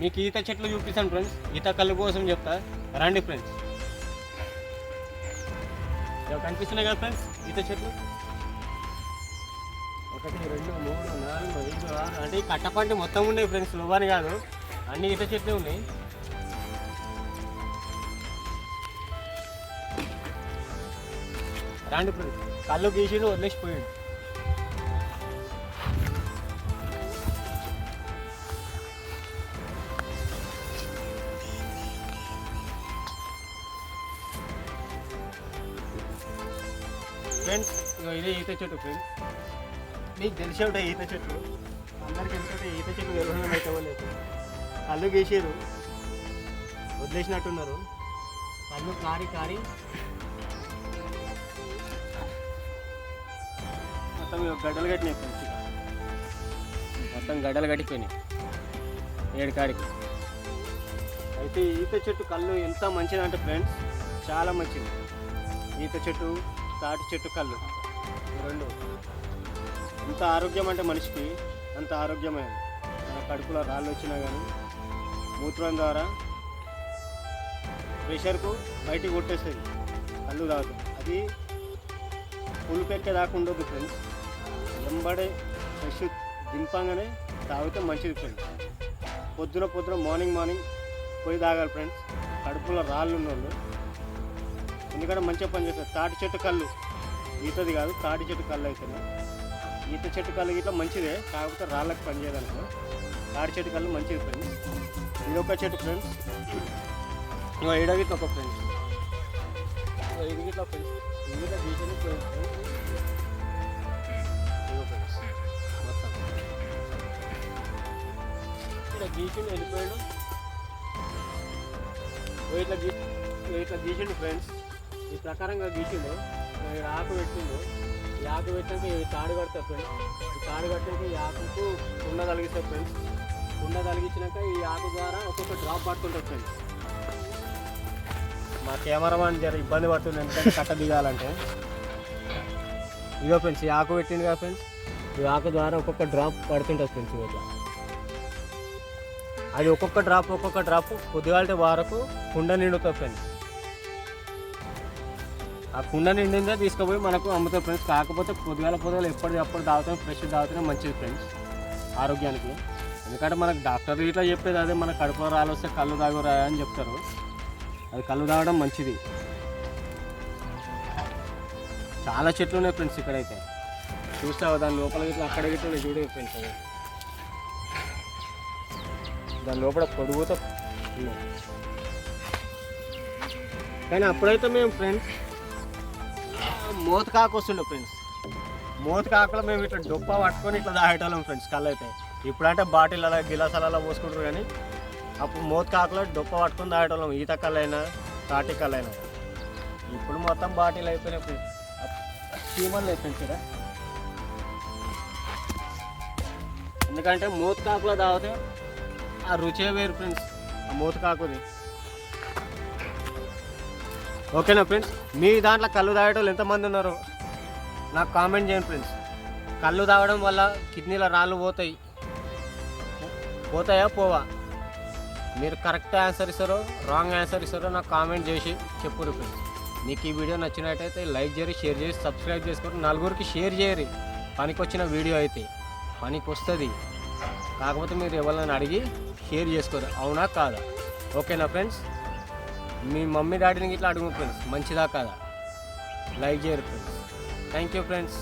మీకు ఈత చెట్లు చూపిస్తాను ఫ్రెండ్స్ ఈత కళ్ళు కోసం చెప్తా. రండి ఫ్రెండ్స్ కనిపిస్తున్నాయి కదా ఫ్రెండ్స్ ఈత చెట్లు? ఒకటి రెండు మూడు నాలుగు ఐదు ఆరు అంటే కట్టపంటి మొత్తం ఉన్నాయి ఫ్రెండ్స్ లోబాని కాదు. అన్ని ఈత చెట్లు ఉన్నాయి. రండి ఫ్రెండ్స్ కళ్ళు గీసిడు వదిలేసిపోయాడు ఫ్రెండ్స్ ఇగో ఇదే ఈత చెట్టు ఫ్రెండ్స్. మీకు తెలిసే ఉంటాయి ఈత చెట్లు. అందరికి తెలిసి ఈత చెట్టు తెలియడం అయితే లేదు కళ్ళు గీసారు వదిలేసినట్టున్నారు. కళ్ళు కారి కారి. మొత్తం గడ్డలు కట్టినాయి ఫ్రెండ్స్ మొత్తం గడ్డలు కట్టిపోయినాయి. ఏడు కాడికి. అయితే ఈత చెట్టు కళ్ళు ఎంత మంచిదంటే ఫ్రెండ్స్ చాలా మంచిది. ఈత చెట్టు తాటి చెట్టు కళ్ళు. రెండు. ఎంత ఆరోగ్యం అంటే మనిషికి అంత ఆరోగ్యమైనది. మన కడుపులో రాళ్ళు వచ్చినా కానీ మూత్రం ద్వారా ప్రెషర్కు బయటికి కొట్టేస్తుంది కళ్ళు తాగుతుంది అది పులిపెక్కే దాకా ఉండదు ఫ్రెండ్స్. వెంబడే ఫ్రెష్ దింపంగానే తాగితే మంచిది ఫ్రెండ్స్. పొద్దున పొద్దున మార్నింగ్ మార్నింగ్ పోయి తాగాలి ఫ్రెండ్స్. కడుపులో రాళ్ళు ఉన్నోళ్ళు. ఎందుకంటే మంచిగా పనిచేస్తుంది. తాటి చెట్టు కళ్ళు. ఈతది కాదు తాటి చెట్టు కళ్ళు అయితేనే ఈత చెట్టు కళ్ళు ఇట్లా మంచిదే కాకపోతే రాళ్ళకి పనిచేయదనుకో తాటి చెట్టు కళ్ళు మంచిది ఫ్రెండ్స్ ఇది ఒక చెట్టు ఫ్రెండ్స్. ఇంకో ఇడగిట్ల ఒక ఫ్రెండ్స్ ఇది గిట్ల ఫ్రెండ్స్ ఇది గిట్ల ఫ్రెండ్స్ ఇట్లా గీసిండు వెళ్ళిపోయాడు. ఇట్లా గీ ఇట్లా గీసిండు ఫ్రెండ్స్. ఈ ప్రకారంగా గీచిండు ఇగో ఆకు పెట్టిండు. ఈ ఆకు పెట్టాక ఈ తాడు కడతారు ఫ్రెండ్స్. ఈ తాడు కట్టాక ఈ ఆకుకు కుండ తలిగిస్తారు ఫ్రెండ్స్. కుండ తలిగించినాక ఈ ఆకు ద్వారా ఒక్కొక్క డ్రాప్ పడుతుంటారు ఫ్రెండ్స్. మా కెమెరామాన్ జర ఇబ్బంది పడుతుంది. ఎందుకంటే కట్ట దిగాలంటే. ఇదో ఫ్రెండ్స్ ఈ ఆకు పెట్టింది కదా ఫ్రెండ్స్. ఈ ఆకు ద్వారా ఒక్కొక్క డ్రాప్ పడుతుంటుంది ఫ్రెండ్స్ ఇట్లా. అది ఒక్కొక్క డ్రాప్ ఒక్కొక్క డ్రాప్ పొద్దుగాలంటే వారకు కుండ నిండుతుంది ఫ్రెండ్స్. ఆ కుండ నిండిందే తీసుకుపోయి మనకు అమ్ముతాం ఫ్రెండ్స్ కాకపోతే పొద్దుగాల పొద్దుగాల ఎప్పటిది అప్పుడు తాగుతాం ఫ్రెష్ తాగుతూనే మంచిది ఫ్రెండ్స్ ఆరోగ్యానికి. ఎందుకంటే మనకు డాక్టర్ ఇట్లా చెప్పేది అదే మన కడుపులో రాళ్ళు వస్తే కళ్ళు తాగురా అని చెప్తారు. అది కళ్ళు తాగడం మంచిది. చాలా చెట్లు ఉన్నాయి ఫ్రెండ్స్ ఇక్కడైతే. చూస్తావా దాని లోపల ఇట్లా అక్కడ ఇట్లా ఉన్నాయి చూడే ఫ్రెండ్స్ అది దాని లోపల పొడుగుతో ఉన్నాయి. కానీ అప్పుడైతే మేము ఫ్రెండ్స్ మోత కాకు వస్తుండే ఫ్రెండ్స్ మోతకాకులో మేము ఇట్లా డొప్ప పట్టుకొని ఇట్లా తాగేటోళ్ళం ఫ్రెండ్స్ కళ్ళు అయితే ఇప్పుడంటే బాటిల్ అలా గిలాసాలలో పోసుకుంటారు కానీ అప్పుడు మోతకాకులో డొప్ప పట్టుకొని తాగేటోళ్ళం ఈత కళ్ళైనా తాటి కళ్ళైనా. ఇప్పుడు మొత్తం బాటిల్ అయిపోయినాయి ఫ్రెండ్స్ చీమలు ఫ్రెండ్స్ ఇక్కడ. ఎందుకంటే మూత కాకులో తాగితే ఆ రుచే వేరు ఫ్రెండ్స్ ఆ మూత కాకుది ఓకేనా ఫ్రెండ్స్? మీ దాంట్లో కళ్ళు తాగేటోళ్ళు ఎంతమంది ఉన్నారు నాకు కామెంట్ చేయండి ఫ్రెండ్స్. కళ్ళు తాగడం వల్ల కిడ్నీలో రాళ్ళు పోతాయి. పోతాయా? పోవా. మీరు కరెక్ట్ ఆన్సర్ ఇస్తారో రాంగ్ ఆన్సర్ ఇస్తారో నాకు కామెంట్ చేసి చెప్పురు ఫ్రెండ్స్. మీకు ఈ వీడియో నచ్చినట్టయితే లైక్ చేయరు షేర్ చేసి సబ్స్క్రైబ్ చేసుకోరు నలుగురికి షేర్ చేయరు పనికి వచ్చిన వీడియో అయితే పనికి వస్తుంది కాకపోతే మీరు ఎవరైనా అడిగి షేర్ చేసుకోరు. అవునా? కాదా? ఓకేనా ఫ్రెండ్స్? మీ మమ్మీ డాడీని ఇట్లా అడుగు ఫ్రెండ్స్ మంచిదా కాదా? లైక్ చేయరు ఫ్రెండ్స్. Thank you friends